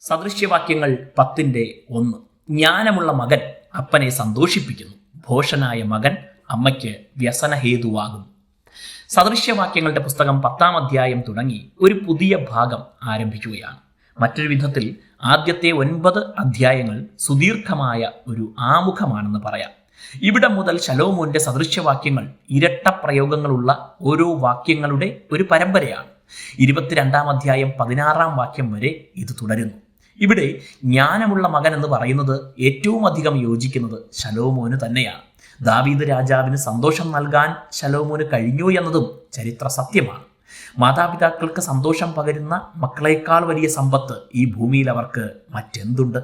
സദൃശ്യവാക്യങ്ങൾ പത്തിന്റെ ഒന്ന്. ജ്ഞാനമുള്ള മകൻ അപ്പനെ സന്തോഷിപ്പിക്കുന്നു. ഭോഷനായ മകൻ അമ്മയ്ക്ക് വ്യസനഹേതുവാകുന്നു. സദൃശ്യവാക്യങ്ങളുടെ പുസ്തകം പത്താം അധ്യായം തുടങ്ങി ഒരു പുതിയ ഭാഗം ആരംഭിക്കുകയാണ്. മറ്റൊരു വിധത്തിൽ ആദ്യത്തെ ഒൻപത് അധ്യായങ്ങൾ സുദീർഘമായ ഒരു ആമുഖമാണെന്ന് പറയാം. ഇവിടെ മുതൽ ശലോമോന്റെ സദൃശ്യവാക്യങ്ങൾ ഇരട്ട പ്രയോഗങ്ങളുള്ള ഓരോ വാക്യങ്ങളുടെ ഒരു പരമ്പരയാണ്. ഇരുപത്തിരണ്ടാം അധ്യായം പതിനാറാം വാക്യം വരെ ഇത് തുടരുന്നു. ഇവിടെ ജ്ഞാനമുള്ള മകൻ എന്ന് പറയുന്നത് ഏറ്റവും അധികം യോജിക്കുന്നത് ശലോമോന് തന്നെയാണ്. ദാവീദ് രാജാവിന് സന്തോഷം നൽകാൻ ശലോമോന് കഴിഞ്ഞു എന്നതും ചരിത്ര സത്യമാണ്. മാതാപിതാക്കൾക്ക് സന്തോഷം പകരുന്ന മക്കളേക്കാൾ വലിയ സമ്പത്ത് ഈ ഭൂമിയിൽ അവർക്ക് മറ്റെന്തുണ്ട്?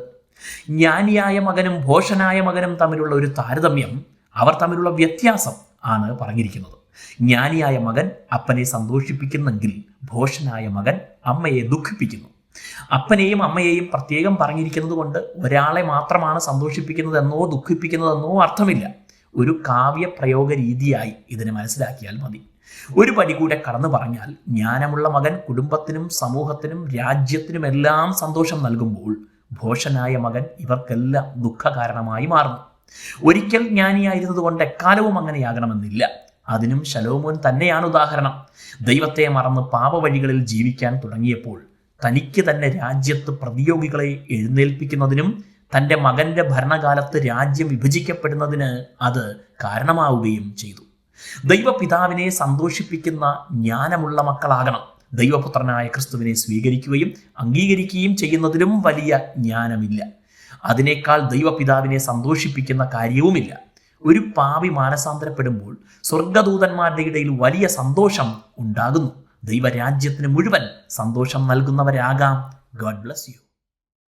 ജ്ഞാനിയായ മകനും ഭോഷനായ മകനും തമ്മിലുള്ള ഒരു താരതമ്യം അവർ തമ്മിലുള്ള വ്യത്യാസം ആണ് പറഞ്ഞിരിക്കുന്നത്. ജ്ഞാനിയായ മകൻ അപ്പനെ സന്തോഷിപ്പിക്കുന്നെങ്കിൽ ഭോഷനായ മകൻ അമ്മയെ ദുഃഖിപ്പിക്കുന്നു. അപ്പനെയും അമ്മയെയും പ്രത്യേകം പറഞ്ഞിരിക്കുന്നത് കൊണ്ട് ഒരാളെ മാത്രമാണ് സന്തോഷിപ്പിക്കുന്നതെന്നോ ദുഃഖിപ്പിക്കുന്നതെന്നോ അർത്ഥമില്ല. ഒരു കാവ്യപ്രയോഗ രീതിയായി ഇതിനെ മനസ്സിലാക്കിയാൽ മതി. ഒരു പടി കൂടെ കടന്നു പറഞ്ഞാൽ ജ്ഞാനമുള്ള മകൻ കുടുംബത്തിനും സമൂഹത്തിനും രാജ്യത്തിനുമെല്ലാം സന്തോഷം നൽകുമ്പോൾ ഭോഷനായ മകൻ ഇവർക്കെല്ലാം ദുഃഖകാരണമായി മാറുന്നു. ഒരിക്കൽ ജ്ഞാനിയായിരുന്നത് കൊണ്ട് എക്കാലവും അങ്ങനെയാകണമെന്നില്ല. അതിനും ശലോമോൻ തന്നെയാണ് ഉദാഹരണം. ദൈവത്തെ മറന്ന് പാപവഴികളിൽ ജീവിക്കാൻ തുടങ്ങിയപ്പോൾ തനിക്ക് തന്നെ രാജ്യത്ത് പ്രതിയോഗികളെ എഴുന്നേൽപ്പിക്കുന്നതിനും തന്റെ മകന്റെ ഭരണകാലത്ത് രാജ്യം വിഭജിക്കപ്പെടുന്നതിന് അത് കാരണമാവുകയും ചെയ്തു. ദൈവപിതാവിനെ സന്തോഷിപ്പിക്കുന്ന ജ്ഞാനമുള്ള മക്കളാകണം. ദൈവപുത്രനായ ക്രിസ്തുവിനെ സ്വീകരിക്കുകയും അംഗീകരിക്കുകയും ചെയ്യുന്നതിലും വലിയ ജ്ഞാനമില്ല. അതിനേക്കാൾ ദൈവപിതാവിനെ സന്തോഷിപ്പിക്കുന്ന കാര്യവുമില്ല. ഒരു പാവി മാനസാന്തരപ്പെടുമ്പോൾ സ്വർഗദൂതന്മാരുടെ ഇടയിൽ വലിയ സന്തോഷം ഉണ്ടാകുന്നു. ദൈവരാജ്യത്തിന് മുഴുവൻ സന്തോഷം നൽകുന്നവരാകാം. God bless you